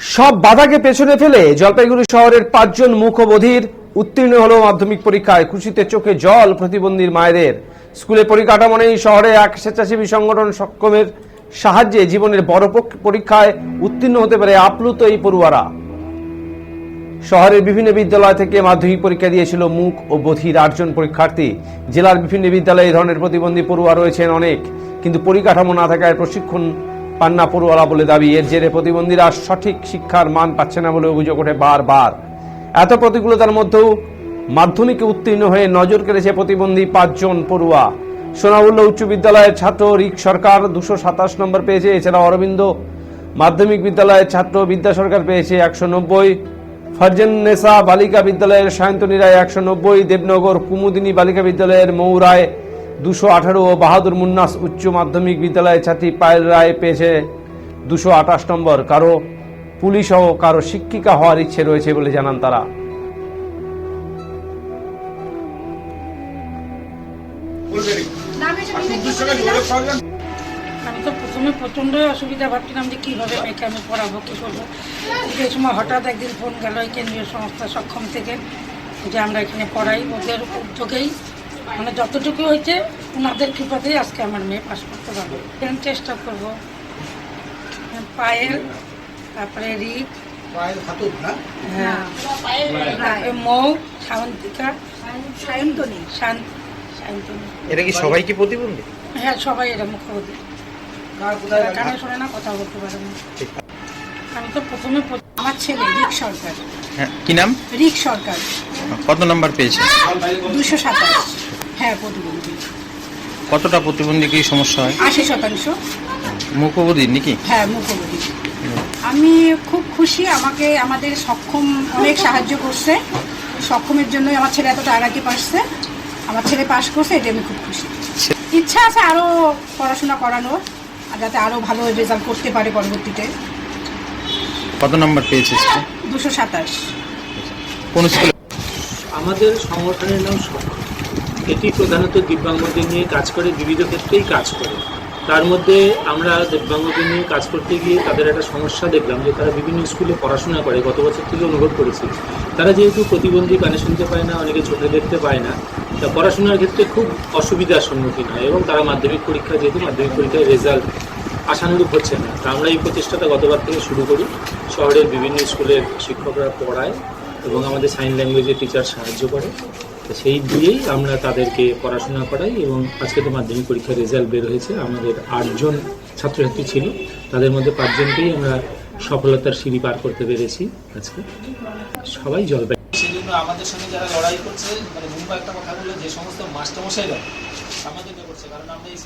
সব বাধাকে পেছনে ফেলে জলপাইগুড়ি শহরের পাঁচজন মুখবধির উত্তীর্ণ হলো মাধ্যমিক পরীক্ষায়। খুশিতে চোখে জল প্রতিবন্ধীর মায়েদের। স্কুলে পরিকাঠামো নেই, শহরে এক স্বেচ্ছাসেবী সংগঠন সক্ষমের সাহায্যে জীবনের বড় পরীক্ষায় উত্তীর্ণ হতে পারে আপ্লুত এই পড়ুয়ারা। শহরের বিভিন্ন বিদ্যালয় থেকে মাধ্যমিক পরীক্ষা দিয়েছিল মুখ ও বধির আটজন পরীক্ষার্থী। জেলার বিভিন্ন বিদ্যালয়ে এই ধরনের প্রতিবন্ধী পড়ুয়া রয়েছেন অনেক। কিন্তু পরিকাঠামো না থাকায় প্রশিক্ষণ পান্না পড়ুয়ালা বলে দাবি, এর জেরে প্রতিবন্ধীরা সঠিক শিক্ষার মান পাচ্ছে না বলে অভিযোগ ওঠে বারবার। এত প্রতিকূলতার মধ্যেও মাধ্যমিকে উত্তীর্ণ হয়ে নজর কেড়েছে প্রতিবন্ধী পাঁচজন পড়ুয়া। সোনাউল্লা উচ্চ বিদ্যালয়ের ছাত্র রিক সরকার দুশো সাতাশ নম্বর পেয়েছে এছাড়া অরবিন্দ মাধ্যমিক বিদ্যালয়ের ছাত্র বিদ্যা সরকার পেয়েছে একশো নব্বই। ফারজান নেসা বালিকা বিদ্যালয়ের সায়ন্তনী রায় একশো নব্বই। দেবনগর কুমুদিনী বালিকা বিদ্যালয়ের মৌ রায় দুশো আঠারো ও বাহাদুর মুন্নাস উচ্চ মাধ্যমিক বিদ্যালয়ের ছাত্রী পায়েল রায় পেয়েছে দুশো আঠাশ নম্বর। কারও পুলিশ ও কারও শিক্ষিকা হওয়ার ইচ্ছে রয়েছে বলে জানান তারা। প্রথমে প্রচণ্ডই অসুবিধা ভাবছিলাম যে কীভাবে মেয়েকে আমি পড়াবো, কী করব। এই সময় হঠাৎ একদিন ফোন গেল এই কেন্দ্রীয় সংস্থা সক্ষম থেকে যে আমরা এখানে পড়াই। ওদের উদ্যোগেই মানে যতটুকু হয়েছে ওনাদের কৃপাতেই আজকে আমার মেয়ে পাশ করতে পারবে। আমি চেষ্টা করব। পায়েল তারপরে রিক। হ্যাঁ। মৌ সায়ন্তিকা। সায়ন্তনী শান্ত সায়ন্তনী এটা কি সবাই কি প্রতিবন্ধী? হ্যাঁ সবাই এরা মুখোমুখি। কানে শোনে না কথা বলতে পারে না। আমি তো প্রথমে প্র- আমার ছেলে রিক সরকার। হ্যাঁ কি নাম? রিক সরকার। কত নাম্বার পেয়েছে? দুশো সাতাশ। হ্যাঁ প্রতিবন্ধী। কতটা প্রতিবন্ধী কি সমস্যা হয়? আশি শতাংশ। মুখবধি নাকি? হ্যাঁ মুখোমুখি। আমি খুব খুশি আমাকে আমাদের সক্ষম অনেক সাহায্য করছে। সক্ষমের জন্যই আমার ছেলে এতটা আগাতে পারছে। আমার ছেলে পাশ করছে এটা আমি খুব খুশি। ইচ্ছা আছে আরও পড়াশোনা করানোর আর যাতে আরও ভালো রেজাল্ট করতে পারে পরবর্তীতে। কত নম্বর পেয়েছে দুশো সাতাশ। কোন স্কুলে? আমাদের সংগঠনের নাম সক্ষম। এটি প্রধানত দিব্যাঙ্গদের নিয়ে কাজ করে, বিবিধ ক্ষেত্রেই কাজ করে। তার মধ্যে আমরা দিব্যাঙ্গদের নিয়ে কাজ করতে গিয়ে তাদের একটা সমস্যা দেখলাম যে তারা বিভিন্ন স্কুলে পড়াশোনা করে, গত বছর থেকে অনুভব করেছি। তারা যেহেতু প্রতিবন্ধী কানে শুনতে পায় না, অনেকে চোখে দেখতে পায় না, তা পড়াশোনার ক্ষেত্রে খুব অসুবিধার সম্মুখীন হয় এবং তারা মাধ্যমিক পরীক্ষা, যেহেতু মাধ্যমিক পরীক্ষায় রেজাল্ট আশানুরূপ হচ্ছে না। তা আমরা এই প্রচেষ্টাটা গতবার থেকে শুরু করি। শহরের বিভিন্ন স্কুলের শিক্ষকরা পড়ায় এবং আমাদের সাইন ল্যাঙ্গুয়েজের টিচার সাহায্য করে। সেই দিয়েই আমরা তাদেরকে পড়াশোনা করাই এবং আজকে তো মাধ্যমিক পরীক্ষার রেজাল্ট বের হয়েছে। আমাদের আটজন ছাত্রছাত্রী ছিল। তাদের মধ্যে পাঁচজনকেই আমরা সফলতার সিঁড়ি পার করতে পেরেছি আজকে। সবাই জলপাই আমাদের সঙ্গে যারা লড়াই করছে মানে একটা কথা যে সমস্ত মাস্টারমশাইরা আমাদেরকে করছে, কারণ আমরা এই